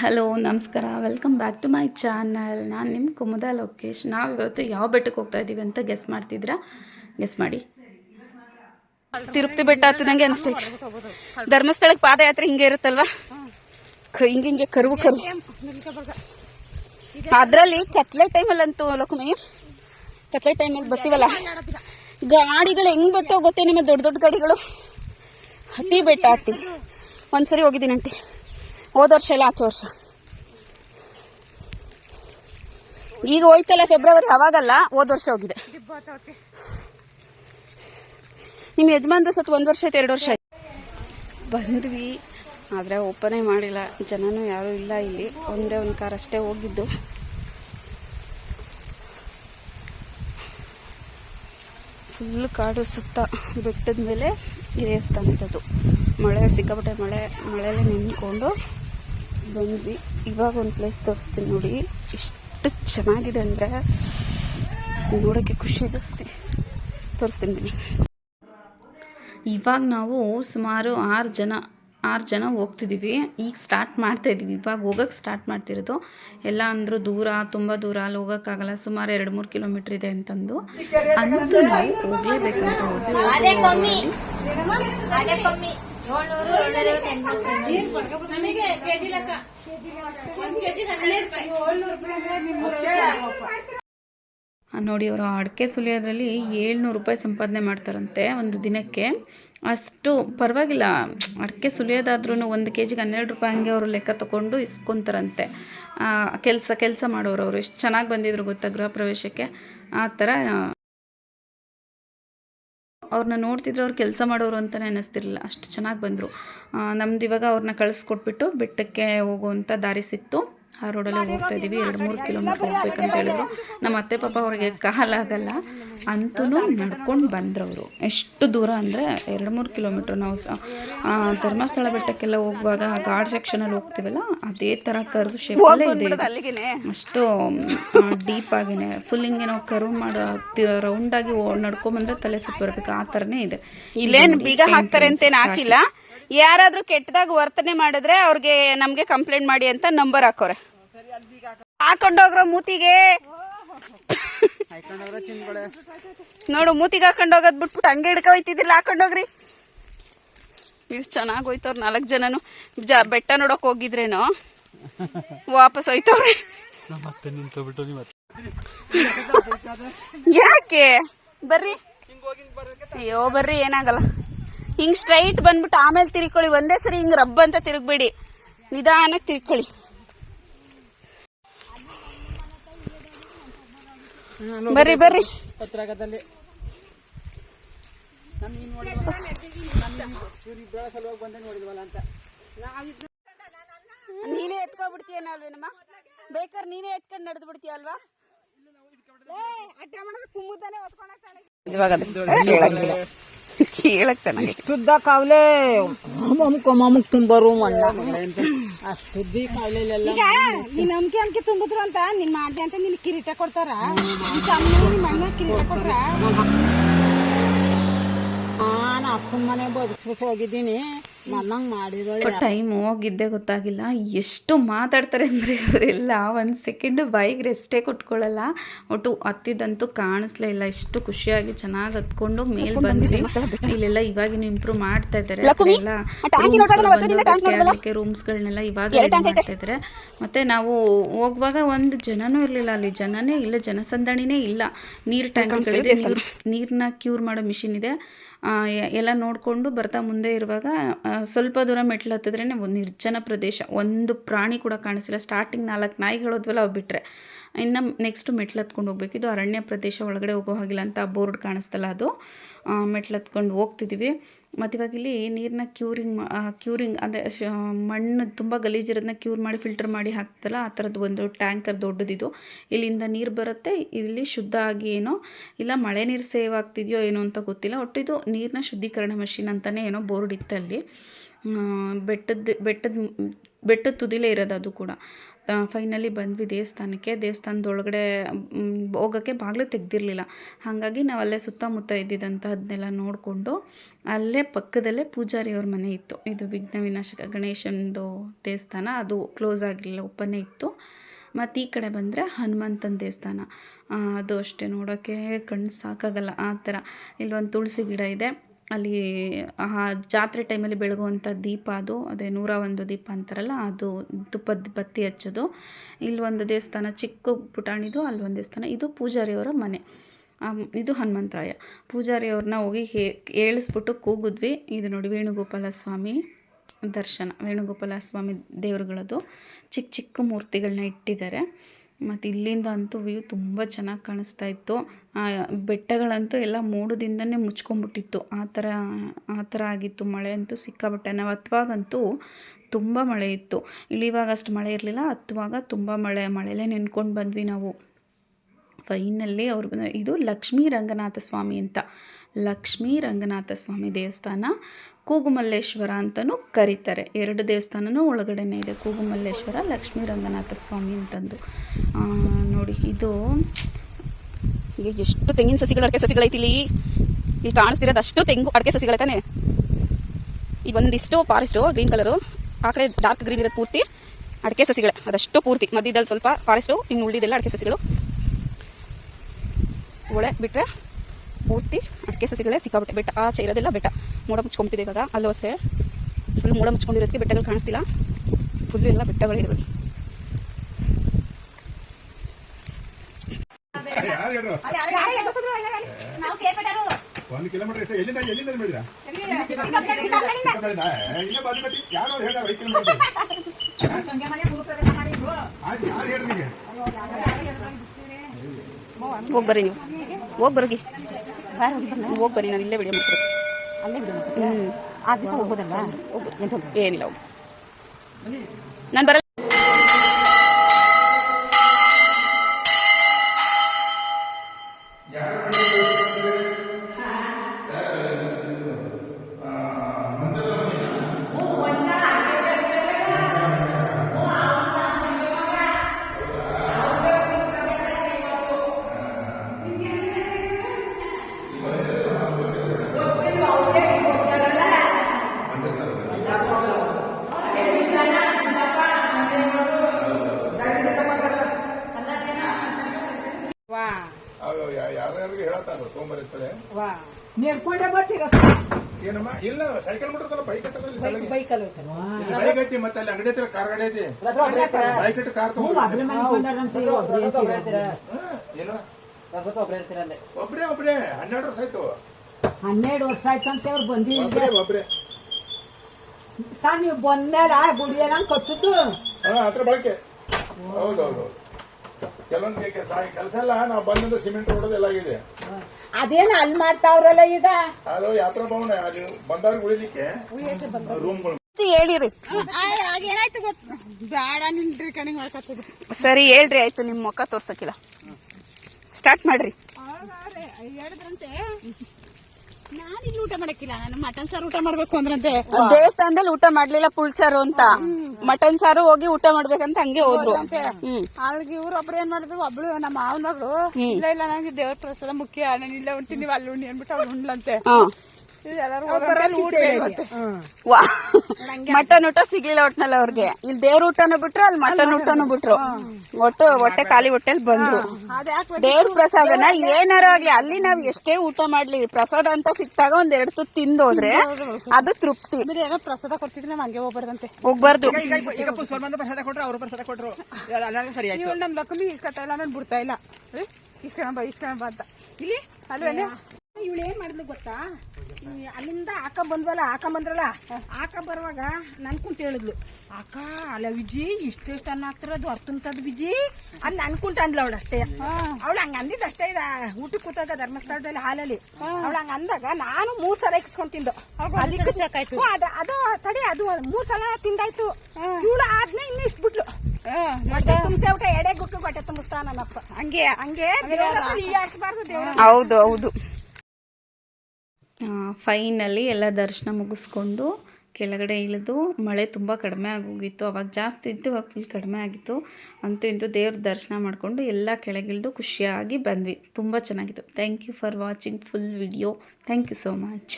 Hello, ನಮಸ್ಕಾರ. Welcome back to my channel ನಾನು ನಿಮ್ಮ ಕುಮುದ ಲೋಕೇಶ್. ನಾವು ಇವತ್ತು ಯಾವ ಬೆಟ್ಟಕ್ಕೆ ಹೋಗ್ತಾ ಇದ್ದೀವಿ ಅಂತ ಗೆಸ್ ಮಾಡ್ತಿದ್ರಾ? ಗೆಸ್ ಮಾಡಿ. ತಿರುಪತಿ ಬೆಟ್ಟ ಹತ್ತಿದಂಗೆ ಅನಿಸ್ತೈತೆ ಧರ್ಮಸ್ಥಳಕ್ಕೆ ಪಾದಯಾತ್ರೆ ಹಿಂಗೆ ಇರುತ್ತಲ್ವಾ? ಹಿಂಗೆ ಹಿಂಗೆ ಕರುವು ಕರು ಅದರಲ್ಲಿ ಕತ್ಲೆ ಟೈಮಲ್ಲಂತೂ ಲಕ್ಷ್ಮಿ. ಕತ್ಲೆ ಟೈಮಲ್ಲಿ ಬರ್ತೀವಲ್ಲ? ಗಾಡಿಗಳು ಹೆಂಗೆ ಬರ್ತಾವ ಗೊತ್ತೇ, ನಿಮ್ಮ ದೊಡ್ಡ ದೊಡ್ಡ ಗಾಡಿಗಳು. ಹತ್ತಿ ಬೆಟ್ಟ ಹತ್ತಿ. ಒಂದ್ಸರಿ ಹೋಗಿದ್ದೀನಂತೆ ಹೋದ ವರ್ಷ ಇಲ್ಲ ಹತ್ತು ವರ್ಷ. ಈಗ ಹೋಯ್ತಲ್ಲ ಫೆಬ್ರವರಿ ಅವಾಗಲ್ಲ, ಹೋದ ವರ್ಷ ಹೋಗಿದೆ. ನಿಮ್ಮ ಯಜಮಾನ್ರು ಸತ್ತು ಒಂದು ವರ್ಷ ಆಯ್ತು, ಎರಡು ವರ್ಷ ಆಯ್ತು? ಬಂದ್ವಿ, ಆದರೆ ಓಪನೇ ಮಾಡಿಲ್ಲ. ಜನನೂ ಯಾರೂ ಇಲ್ಲ ಇಲ್ಲಿ. ಒಂದೇ ಒಂದು ಕಾರ್ ಅಷ್ಟೇ ಹೋಗಿದ್ದು. ಫುಲ್ ಕಾಡು ಸುತ್ತ ಬೆಟ್ಟದ ಮೇಲೆ ಇದೇ ಸ್ಥಾನದ್ದು ಮಳೆ, ಸಿಕ್ಕಾಪಟ್ಟೆ ಮಳೆ, ಮಳೆಯಲ್ಲೇ ನಿಂತ್ಕೊಂಡು ಬಂದ್ವಿ. ಇವಾಗ ಒಂದು ಪ್ಲೇಸ್ ತೋರಿಸ್ತೀನಿ ನೋಡಿ. ಎಷ್ಟು ಚೆನ್ನಾಗಿದೆ ಅಂದರೆ ನೋಡೋಕ್ಕೆ ಖುಷಿ ಜಾಸ್ತಿ ತೋರಿಸ್ತೀನಿ ಬನ್ನಿ. ಇವಾಗ ನಾವು ಸುಮಾರು ಆರು ಜನ ಆರು ಜನ ಹೋಗ್ತಿದ್ದೀವಿ ಈಗ ಸ್ಟಾರ್ಟ್ ಮಾಡ್ತಾ ಇದ್ದೀವಿ ಇವಾಗ ಹೋಗಕ್ಕೆ ಸ್ಟಾರ್ಟ್ ಮಾಡ್ತಿರೋದು. ಎಲ್ಲ ಅಂದರೂ ದೂರ ತುಂಬ ದೂರ ಅಲ್ಲಿ ಹೋಗೋಕ್ಕಾಗಲ್ಲ. ಸುಮಾರು ಎರಡು ಮೂರು ಕಿಲೋಮೀಟ್ರ್ ಇದೆ ಅಂತಂದು. ಅಂತೂ ನಾವು ಹೋಗಲೇಬೇಕಂತ ಹೋದ್ವಿ ನೋಡಿ, ಅವರು ಅಡಿಕೆ ಸುಲಿಯೋದ್ರಲ್ಲಿ ಏಳ್ನೂರು ರೂಪಾಯಿ ಸಂಪಾದನೆ ಮಾಡ್ತಾರಂತೆ ಒಂದು ದಿನಕ್ಕೆ. ಅಷ್ಟು ಪರವಾಗಿಲ್ಲ. ಅಡಿಕೆ ಸುಲಿಯೋದಾದ್ರೂ ಒಂದು ಕೆ ಜಿಗೆ ಹನ್ನೆರಡು ರೂಪಾಯಿ ಹಂಗೆ ಅವರು ಲೆಕ್ಕ ತಗೊಂಡು ಇಸ್ಕೊತಾರಂತೆ. ಕೆಲಸ ಕೆಲಸ ಮಾಡೋರು ಅವರು. ಎಷ್ಟು ಚೆನ್ನಾಗಿ ಬಂದಿದ್ರು ಗೊತ್ತಾ ಗೃಹ ಪ್ರವೇಶಕ್ಕೆ? ಆ ಥರ ಅವ್ರನ್ನ ನೋಡ್ತಿದ್ರೆ ಅವ್ರು ಕೆಲಸ ಮಾಡೋರು ಅಂತಲೇ ಅನ್ನಿಸ್ತಿರಲಿಲ್ಲ ಅಷ್ಟು ಚೆನ್ನಾಗಿ ಬಂದರು. ನಮ್ದು ಇವಾಗ ಅವ್ರನ್ನ ಕಳಿಸ್ಕೊಟ್ಬಿಟ್ಟು ಬೆಟ್ಟಕ್ಕೆ ಹೋಗುವಂಥ ದಾರಿ ಸಿಕ್ತು. ಆ ರೋಡಲ್ಲಿ ಹೋಗ್ತಾ ಇದ್ದೀವಿ ಎರಡು ಮೂರು ಕಿಲೋಮೀಟ್ರ್ ಹೋಗ್ಬೇಕಂತ ಹೇಳಿದ್ರು. ನಮ್ಮ ಅತ್ತೆ ಪಾಪ ಅವ್ರಿಗೆ ಕಾಲಾಗಲ್ಲ. ಅಂತೂ ನಡ್ಕೊಂಡು ಬಂದ್ರವರು. ಎಷ್ಟು ದೂರ ಅಂದರೆ ಎರಡು ಮೂರು ಕಿಲೋಮೀಟ್ರ್ ನಾವು ಸ ಆ, ಧರ್ಮಸ್ಥಳ ಬೆಟ್ಟಕ್ಕೆಲ್ಲ ಹೋಗುವಾಗ ಗಾಡ್ ಸೆಕ್ಷನಲ್ಲಿ ಹೋಗ್ತೀವಲ್ಲ ಅದೇ ಥರ ಕರ್ವ್ ಶೇಪಲ್ಲೇ ಇದೆ. ಅಷ್ಟು ಡೀಪ್ ಆಗಿನೇ. ಫುಲ್ ಹಿಂಗೆ ನಾವು ಕರ್ವ್ ಮಾಡೋ ರೌಂಡಾಗಿ ನಡ್ಕೊಂಬಂದ್ರೆ ತಲೆ ಸುತ್ತ ಬರಬೇಕು ಆ ಥರನೇ ಇದೆ. ಇಲ್ಲೇನು ಬೀಗ ಹಾಕ್ತಾರೆ ಅಂತ ಏನು ಹಾಕಿಲ್ಲ. ಯಾರಾದರೂ ಕೆಟ್ಟದಾಗ ವರ್ತನೆ ಮಾಡಿದ್ರೆ ಅವ್ರಿಗೆ ನಮಗೆ ಕಂಪ್ಲೇಂಟ್ ಮಾಡಿ ಅಂತ ನಂಬರ್ ಹಾಕೋರೆ. ಹಾಕೊಂಡೋಗ್ರ ಮೂತಿಗೆ. ನೋಡು ಮೂತಿಗೆ ಹಾಕೊಂಡೋಗೋದ್ ಬಿಟ್ಬಿಟ್ಟು ಹಂಗೆ ಹಿಡ್ಕೊ ಹೋಯ್ತಿದ್ದಿಲ್ಲ ಹಾಕೊಂಡೋಗ್ರಿ ನೀವು ಚೆನ್ನಾಗಿ ಹೋಯ್ತವ್ರು ನಾಲ್ಕು ಜನನು. ಜ ಬೆಟ್ಟ ನೋಡಕ್ ಹೋಗಿದ್ರೇನೋ? ವಾಪಸ್ ಹೋಯ್ತವ್ರಿ. ಯಾಕೆ? ಬರ್ರಿ. ಅಯ್ಯೋ ಬರ್ರಿ ಏನಾಗಲ್ಲ. ಹಿಂಗ್ ಸ್ಟ್ರೈಟ್ ಬಂದ್ಬಿಟ್ಟು ಆಮೇಲೆ ತಿರ್ಕೊಳ್ಳಿ ಒಂದೇ ಸರಿ ಹಿಂಗ್ ರಬ್ಬ ಅಂತ ತಿರುಗ್ಬೇಡಿ. ನಿಧಾನಕ್ಕೆ ತಿರ್ಕೊಳ್ಳಿ. ಬರ್ರಿ ಬರ್ರಿ ಪತ್ರಕದಲ್ಲಿ ಬಂದೆ ನೋಡಿದ್ವಲ್ಲ ಅಂತ ನೀನೇ ಎತ್ಕೊಬಿಡ್ತೀಯನಲ್ವೇನಮ್ಮ ಬೇಕಾದ್ರೆ ನೀನೇ ಎತ್ಕೊಂಡು ನಡೆದು ಬಿಡ್ತೀಯ ಅಲ್ವಾ ಕೇಳಕ್ ಚೆನ್ನಾಗಿ ಶುದ್ಧ ಕಾವಲೆ ಮಮಕ್ ತುಂಬ ತುಂಬರು ಮಣ್ಣ ಅಷ್ಟುದ್ದಿ ಕಾವಲೆಲ್ಲ ಈಗ ನೀನ್ ನಂಬಿಕೆ ಅಂಕೆ ತುಂಬಿದ್ರು ಅಂತ ನೀನ್ ಮಾಡ್ದೆ ಅಂತ ನಿನ್ ಕಿರೀಟ ಕೊಡ್ತಾರ? ನಿಮ್ಮ ಅಣ್ಣ ಕಿರೀಟ ಕೊಟ್ರ? ನಾನು ಅಪ್ಪನ ಮನೆ ಬದುಕ್ಬಿಟ್ಟು ಹೋಗಿದ್ದೀನಿ. ನನ್ನಂಗ್ ಮಾಡಿರೋಳೆ ಟೈಮ್ ಹೋಗಿದ್ದೆ ಗೊತ್ತಾಗಿಲ್ಲ. ಎಷ್ಟು ಮಾತಾಡ್ತಾರೆ ಅಂದರೆ ಅವರೆಲ್ಲ ಒಂದು ಸೆಕೆಂಡು ಬೈಗ್ ರೆಸ್ಟೇ ಕೊಟ್ಕೊಳ್ಳಲ್ಲ ಒಟ್ಟು ಹತ್ತಿದಂತೂ ಕಾಣಿಸ್ಲೇ ಇಲ್ಲ. ಎಷ್ಟು ಖುಷಿಯಾಗಿ ಚೆನ್ನಾಗಿ ಹತ್ಕೊಂಡು ಮೇಲ್ ಬಂದ್ವಿ. ಇಲ್ಲೆಲ್ಲ ಇವಾಗಿನ ಇಂಪ್ರೂವ್ ಮಾಡ್ತಾ ಇದ್ದಾರೆ ರೂಮ್ಸ್ಗಳನ್ನೆಲ್ಲ ಇವಾಗ ಮಾಡ್ತಾ ಇದ್ದಾರೆ ಮತ್ತೆ ನಾವು ಹೋಗುವಾಗ ಒಂದು ಜನನೂ ಇರಲಿಲ್ಲ ಅಲ್ಲಿ. ಜನನೇ ಇಲ್ಲ. ಜನಸಂದಣಿನೇ ಇಲ್ಲ. ನೀರು ಟ್ಯಾಂಕ್ ನೀರ್ನ ನೀರನ್ನ ಕ್ಯೂರ್ ಮಾಡೋ ಮಿಷಿನ್ ಇದೆ. ಎಲ್ಲ ನೋಡಿಕೊಂಡು ಬರ್ತಾ ಮುಂದೆ ಇರುವಾಗ ಸ್ವಲ್ಪ ದೂರ ಮೆಟ್ಲು ಹತ್ತಿದ್ರೇ ಒಂದು ನಿರ್ಜನ ಪ್ರದೇಶ. ಒಂದು ಪ್ರಾಣಿ ಕೂಡ ಕಾಣಿಸಿಲ್ಲ. ಸ್ಟಾರ್ಟಿಂಗ್ ನಾಲ್ಕು ನಾಯಿಗಳು ಹೋದ್ವಲ್ಲ, ಅವು ಬಿಟ್ಟರೆ ಇನ್ನು ನೆಕ್ಸ್ಟ್ ಮೆಟ್ಲು ಹತ್ಕೊಂಡು ಹೋಗ್ಬೇಕು. ಇದು ಅರಣ್ಯ ಪ್ರದೇಶ ಒಳಗಡೆ ಹೋಗೋ ಹಾಗಿಲ್ಲ ಅಂತ ಬೋರ್ಡ್ ಕಾಣಿಸ್ತಲ್ಲ ಅದು. ಮೆಟ್ಲು ಹತ್ಕೊಂಡು ಹೋಗ್ತಿದ್ದೀವಿ ಮತ್ತು ಇವಾಗ ಇಲ್ಲಿ ನೀರನ್ನ ಕ್ಯೂರಿಂಗ್ ಕ್ಯೂರಿಂಗ್ ಅದೇ ಮಣ್ಣು ತುಂಬ ಗಲೀಜಿರೋದನ್ನ ಕ್ಯೂರ್ ಮಾಡಿ ಫಿಲ್ಟರ್ ಮಾಡಿ ಹಾಕ್ತಲ್ಲ, ಆ ಥರದ್ದು ಒಂದು ಟ್ಯಾಂಕರ್ ದೊಡ್ಡದಿದು. ಇಲ್ಲಿಂದ ನೀರು ಬರುತ್ತೆ, ಇಲ್ಲಿ ಶುದ್ಧ ಆಗಿ ಏನೋ, ಇಲ್ಲ ಮಳೆ ನೀರು ಸೇವ್ ಆಗ್ತಿದೆಯೋ ಏನೋ ಅಂತ ಗೊತ್ತಿಲ್ಲ. ಒಟ್ಟು ಇದು ನೀರಿನ ಶುದ್ಧೀಕರಣ ಮಷಿನ್ ಅಂತಲೇ ಏನೋ ಬೋರ್ಡ್ ಇತ್ತಲ್ಲಿ. ಬೆಟ್ಟದ ಬೆಟ್ಟದ ಬೆಟ್ಟದ ತುದಿಲೇ ಇರೋದು ಅದು ಕೂಡ. ಫೈನಲಿ ಬಂದ್ವಿ ದೇವಸ್ಥಾನಕ್ಕೆ. ದೇವಸ್ಥಾನದೊಳಗಡೆ ಹೋಗೋಕ್ಕೆ ಬಾಗಿಲು ತೆಗ್ದಿರಲಿಲ್ಲ. ಹಾಗಾಗಿ ನಾವು ಅಲ್ಲೇ ಸುತ್ತಮುತ್ತ ಇದ್ದಿದ್ದಂಥದ್ದನ್ನೆಲ್ಲ ನೋಡಿಕೊಂಡು ಅಲ್ಲೇ ಪಕ್ಕದಲ್ಲೇ ಪೂಜಾರಿಯವ್ರ ಮನೆ ಇತ್ತು. ಇದು ವಿಘ್ನ ವಿನಾಶಕ ಗಣೇಶನದು ದೇವಸ್ಥಾನ. ಅದು ಕ್ಲೋಸ್ ಆಗಿರಲಿಲ್ಲ ಓಪನ್ನೇ ಇತ್ತು. ಮತ್ತು ಈ ಕಡೆ ಬಂದರೆ ಹನುಮಂತನ ದೇವಸ್ಥಾನ. ಅದು ಅಷ್ಟೇ ನೋಡೋಕ್ಕೆ ಕಣ್ಣು ಸಾಕಾಗಲ್ಲ ಆ ಥರ. ಇಲ್ಲೊಂದು ತುಳಸಿ ಗಿಡ ಇದೆ. ಅಲ್ಲಿ ಆ ಜಾತ್ರೆ ಟೈಮಲ್ಲಿ ಬೆಳಗುವಂಥ ದೀಪ ಅದು, ಅದೇ ನೂರ ಒಂದು ದೀಪ ಅಂತಾರಲ್ಲ, ಅದು ತುಪ್ಪದ ಬತ್ತಿ ಹಚ್ಚೋದು. ಇಲ್ಲೊಂದು ದೇವಸ್ಥಾನ, ಚಿಕ್ಕ ಪುಟಾಣಿದು ಅಲ್ಲೊಂದು ದೇವಸ್ಥಾನ. ಇದು ಪೂಜಾರಿಯವರ ಮನೆ. ಇದು ಹನುಮಂತರಾಯ. ಪೂಜಾರಿಯವ್ರನ್ನ ಹೋಗಿ ಹೇ ಕೂಗಿದ್ವಿ. ಇದು ನೋಡಿ ವೇಣುಗೋಪಾಲ ಸ್ವಾಮಿ ದರ್ಶನ. ವೇಣುಗೋಪಾಲ ಸ್ವಾಮಿ ದೇವರುಗಳದು. ಚಿಕ್ಕ ಚಿಕ್ಕ ಮೂರ್ತಿಗಳನ್ನ ಇಟ್ಟಿದ್ದಾರೆ. ಮತ್ತು ಇಲ್ಲಿಂದ ಅಂತೂ ವ್ಯೂ ತುಂಬ ಚೆನ್ನಾಗಿ ಕಾಣಿಸ್ತಾ ಇತ್ತು. ಬೆಟ್ಟಗಳಂತೂ ಎಲ್ಲ ಮೋಡದಿಂದನೇ ಮುಚ್ಕೊಂಡ್ಬಿಟ್ಟಿತ್ತು. ಆ ಥರ ಆ ಥರ ಆಗಿತ್ತು. ಮಳೆ ಅಂತೂ ಸಿಕ್ಕಾಬಟ್ಟೆ ನಾವು ಹತ್ತುವಾಗಂತೂ ತುಂಬ ಮಳೆ ಇತ್ತು. ಇಳಿವಾಗ ಅಷ್ಟು ಮಳೆ ಇರಲಿಲ್ಲ. ಹತ್ತುವಾಗ ತುಂಬ ಮಳೆ. ಮಳೆಯಲ್ಲೇ ನೆನ್ಕೊಂಡು ಬಂದ್ವಿ ನಾವು. ಫೈನಲ್ಲಿ ಅವ್ರು ಇದು ಲಕ್ಷ್ಮೀ ರಂಗನಾಥ ಸ್ವಾಮಿ ಅಂತ. ಲಕ್ಷ್ಮೀ ರಂಗನಾಥ ಸ್ವಾಮಿ ದೇವಸ್ಥಾನ ಕೂಗುಮಲ್ಲೇಶ್ವರ ಅಂತಲೂ ಕರೀತಾರೆ. ಎರಡು ದೇವಸ್ಥಾನನೂ ಒಳಗಡೆನೇ ಇದೆ, ಕೂಗುಮಲ್ಲೇಶ್ವರ, ಲಕ್ಷ್ಮೀ ರಂಗನಾಥ ಸ್ವಾಮಿ ಅಂತಂದು. ನೋಡಿ, ಇದು ಈಗ ಎಷ್ಟು ತೆಂಗಿನ ಸಸಿಗಳು, ಅಡಿಕೆ ಸಸಿಗಳೈತಿ ಇಲ್ಲಿ ಇಲ್ಲಿ ಕಾಣಿಸ್ತಿರೋದು ಅಷ್ಟು ತೆಂಗು, ಅಡಿಕೆ ಸಸಿಗಳೇ ತಾನೆ. ಈಗ ಒಂದಿಷ್ಟು ಫಾರೆಸ್ಟು ಗ್ರೀನ್ ಕಲರು ಆ ಕಡೆ ಡಾರ್ಕ್ ಗ್ರೀನ್ ಇರೋದು ಪೂರ್ತಿ ಅಡಿಕೆ ಸಸಿಗಳೇ. ಅದಷ್ಟು ಪೂರ್ತಿ. ಮಧ್ಯದಲ್ಲಿ ಸ್ವಲ್ಪ ಫಾರೆಸ್ಟು ಇನ್ನು ಉಳಿದೆಲ್ಲ ಅಡಿಕೆ ಸಸಿಗಳು. ಒಳೆ ಬಿಟ್ಟರೆ ಪೂರ್ತಿ ಅಡಿಕೆ ಸಸಿಗಳೇ ಸಿಕ್ಕಾಬಿಟ್ಟೆ ಬೆಟ್ಟ ಆಚೆ ಇರೋದಿಲ್ಲ ಬೆಟ್ಟ. ಮೋಡ ಮುಚ್ಕೊಂಬಿಟ್ಟಿದೆ ಇವಾಗ. ಅಲ್ಲೂ ಅಷ್ಟೇ ಫುಲ್ ಮೋಡ ಮುಚ್ಕೊಂಡಿರೋದಕ್ಕೆ ಬೆಟ್ಟಗಳು ಕಾಣಿಸ್ತಿಲ್ಲ. ಫುಲ್ ಎಲ್ಲ ಬೆಟ್ಟಗಳಿರೋದು ಹೋಗ್ಬರ್ರಿ ಒಂದು ಕಿಲೋಮೀಟರ್ ಎಷ್ಟು ಎಲ್ಲಿಂದ ಎಲ್ಲಿಂದ ಯಾರೋ ಹೇಳ್ತಾರೆ ಐದು ಕಿಲೋಮೀಟರ್ ಆಯ್ತು ಯಾರು ಹೇಳ್ರಿ ನಿಮಗೆ? ಹೋಗಿ ಬರ್ರಿ ನೀವು. ಹೋಗಿ ಬರೋಗಿ. ಹೋಗಿ ಬರ್ರಿ ನಾನು ಇಲ್ಲೇ ವಿಡಿಯೋ ಮಾಡ್ತೀನಿ ಅಲ್ಲೇ ಮತ್ತೆ. ಹ್ಞೂ ಆ ದಿವಸ ಹೋಗೋದಲ್ಲ ಏನಿಲ್ಲ ಹೋಗು. ನಾನು ಬರಲ್ಲ. ವಾ. ಬರ್ತೀರ? ಏನಮ್ಮ? ಇಲ್ಲ ಸೈಕಲ್ ಬಿಡ್ತಾರ ಬೈಕ್ ಬೈಕ್ ಬೈಕ್ ಐತಿ ಮತ್ತೆ ಅಲ್ಲಿ ಅಂಗಡಿ ಕಾರ್ ಗಾಡಿ ಐತಿ. ಬೈಕ್ ಇಟ್ಟು ಕಾರ್ ಏನು ಒಬ್ರೇ ಒಬ್ರೇ. ಹನ್ನೆರಡು ವರ್ಷ ಆಯ್ತು. ಹನ್ನೆರಡು ವರ್ಷ ಆಯ್ತು ಅಂತ ಅವ್ರು ಬಂದಿಲ್ಲ ಒಬ್ರೇ ಸರ್ ನೀವು ಬಂದ್ಮೇಲೆ ಗುಡಿಯೆಲ್ಲ ಕಟ್ಟಿದ್ದು ಬಳಕೆ. ಹೌದೌದು ಕೆಲವೊಂದು ಕೆಲಸ ಎಲ್ಲ ನಾವು ಬಂದಿಂದ ಸಿಮೆಂಟ್ ಹೊಡೋದೆಲ್ಲ ಇದೆ ಅದೇನು ಅಲ್ಲಿ ಮಾಡ್ತಾವ್ರಲ್ಲ ಈಗ? ಅದು ಯಾತ್ರಾ ಭವನ ಅಲ್ಲಿ ಬಂದವ್ರಿಗೆ ಉಳಿಲಿಕ್ಕೆ ರೂಮ್ಗಳು ಹೇಳಿರಿ. ಏನಾಯ್ತು ಗೊತ್ತು? ಬೇಡ ನಿನ್ ರಿಕಾರ್ಡಿಂಗ್ ಮಾಡ್ಕೊತಿದ್ರು ಸರಿ ಹೇಳ್ರಿ ಆಯ್ತು ನಿಮ್ಮ ಮುಖ ತೋರ್ಸಕ್ಕಿಲ್ಲ. ಸ್ಟಾರ್ಟ್ ಮಾಡ್ರಿ. ಹೇಳಿದ್ರಂತೆ. ಊಟ ಮಾಡಕ್ಕಿಲ್ಲ. ನಾನು ಮಟನ್ ಸಾರು ಊಟ ಮಾಡ್ಬೇಕು ಅಂದ್ರಂತೆ. ದೇವಸ್ಥಾನದಲ್ಲಿ ಊಟ ಮಾಡ್ಲಿಲ್ಲ ಪುಳ್ಚಾರು ಅಂತ. ಮಟನ್ ಸಾರು ಹೋಗಿ ಊಟ ಮಾಡ್ಬೇಕಂತ ಹಂಗೆ ಹೋದ್ರು. ಅಲ್ಲಿಗೆ ಇವ್ರು ಒಬ್ರು ಏನ್ ಮಾಡಿದ್ರು? ಒಬ್ಳು ನಮ್ಮ ಮಾವನವ್ರು ಇಲ್ಲ ಇಲ್ಲ ನಂಗೆ ದೇವ್ರ ಪ್ರಸಾದ ಮುಖ್ಯ. ನಾನು ಇಲ್ಲೇ ಉಂಟು ನೀವು ಅಲ್ಲಿ ಉಣ್ಣಿ ಅಂದ್ಬಿಟ್ಟು ಅವ್ಳು ಉಣ್ಲಂತೆ. ಮಟನ್ ಊಟ ಸಿಗ್ಲಿಲ್ಲ ಒಟ್ನಲ್ಲಿ ಅವ್ರಿಗೆ. ಇಲ್ಲಿ ದೇವ್ರ ಊಟನು ಬಿಟ್ರು ಅಲ್ಲಿ ಮಟನ್ ಊಟನು ಬಿಟ್ರು. ಒಟ್ಟು ಹೊಟ್ಟೆ ಖಾಲಿ ಹೊಟ್ಟೆಲ್ ಬಂದ್ರು. ದೇವ್ರ ಪ್ರಸಾದನ ಏನಾರ ಆಗ್ಲಿ ಅಲ್ಲಿ ನಾವ್ ಎಷ್ಟೇ ಊಟ ಮಾಡ್ಲಿ ಪ್ರಸಾದ ಅಂತ ಸಿಕ್ತಾಗ ಒಂದ್ ಎರಡ್ ತುತ್ತು ತಿಂದೋದ್ರೆ ಅದು ತೃಪ್ತಿ. ಪ್ರಸಾದ ಕೊಡ್ತಿದ್ರೆ ನಾವ್ ಹಂಗೆ ಹೋಗ್ಬಾರ್ದಂತೆ. ಹೋಗ್ಬಾರ್ದು. ಪ್ರಸಾದ ಕೊಟ್ರು ಅವ್ರು ಪ್ರಸಾದ ಕೊಟ್ರು. ನಮ್ ಲಕ್ಷ್ಮಿ ಇಸ್ಕೊತಾ ಇಲ್ಲ. ನಾನು ಬಿಡ್ತಾ ಇಲ್ಲ ಇಸ್ಕೊಂಬ ಇಸ್ಕೊಂಬ ಅಂತ. ಇಲ್ಲಿ ಅಲ್ವೇನೆ ಇವಳು ಏನ್ ಮಾಡಿದ್ಲು ಗೊತ್ತಾ? ಈ ಅಲ್ಲಿಂದ ಆಕ ಬಂದ್ವಲ್ಲ ಆಕ ಬಂದ್ರಲ್ಲ? ಆಕ ಬರುವಾಗ ನನ್ ಕುಂತ ಹೇಳಿದ್ಲು ಆಕ ಅಲ್ಲ ವಿಜಿ ಇಷ್ಟೆಷ್ಟು ಅನ್ನ ಹಾಕ್ತಿರೋದು ಅರ್ಥಂತದ್ ವಿಜಿ? ಅದ್ ಅನ್ಕುಂಟ ಅಂದ್ಲ ಅವಳು ಅಷ್ಟೇ. ಅವಳು ಹಂಗ ಅಂದಿದ್ದ ಅಷ್ಟೇ ಇದ ಊಟಕ್ಕೆ ಕೂತಾಗ ಧರ್ಮಸ್ಥಳದಲ್ಲಿ ಹಾಲಲ್ಲಿ. ಅವಳು ಹಂಗ ಅಂದಾಗ ನಾನು ಮೂರ್ ಸಲ ಇಕ್ಸ್ಕೊಂಡ್ ತಿಂದು. ಅದಕ್ಕೆ ಹ್ಞೂ, ಅದ- ಅದು ತಡಿ ಅದು ಮೂರ್ ಸಲ ತಿಂದಾಯ್ತು. ಇವಳು ಆದ್ನೇ ಇನ್ನು ಇಟ್ಬಿಟ್ಲು ಬಿಡ್ಲು ಎಡೆ ಗುಟ್ಟು ಬಟ್ಟೆ ತುಂಬಿಸ್ತಾ ನನ್ನಪ್ಪ. ಹಂಗೆ. ಹಂಗೆ ಹೌದು ಹೌದು. ಫೈನಲಿ ಎಲ್ಲ ದರ್ಶನ ಮುಗಿಸ್ಕೊಂಡು ಕೆಳಗಡೆ ಇಳಿದು ಮಳೆ ತುಂಬ ಕಡಿಮೆ ಆಗೋಗಿತ್ತು. ಅವಾಗ ಜಾಸ್ತಿ ಇತ್ತು, ಅವಾಗ ಫುಲ್ ಕಡಿಮೆ ಆಗಿತ್ತು. ಅಂತೂ ಇಂತೂ ದೇವ್ರ ದರ್ಶನ ಮಾಡಿಕೊಂಡು ಎಲ್ಲ ಕೆಳಗಿಳಿದು ಖುಷಿಯಾಗಿ ಬಂದ್ವಿ. ತುಂಬ ಚೆನ್ನಾಗಿತ್ತು. Thank you for watching full video thank you so much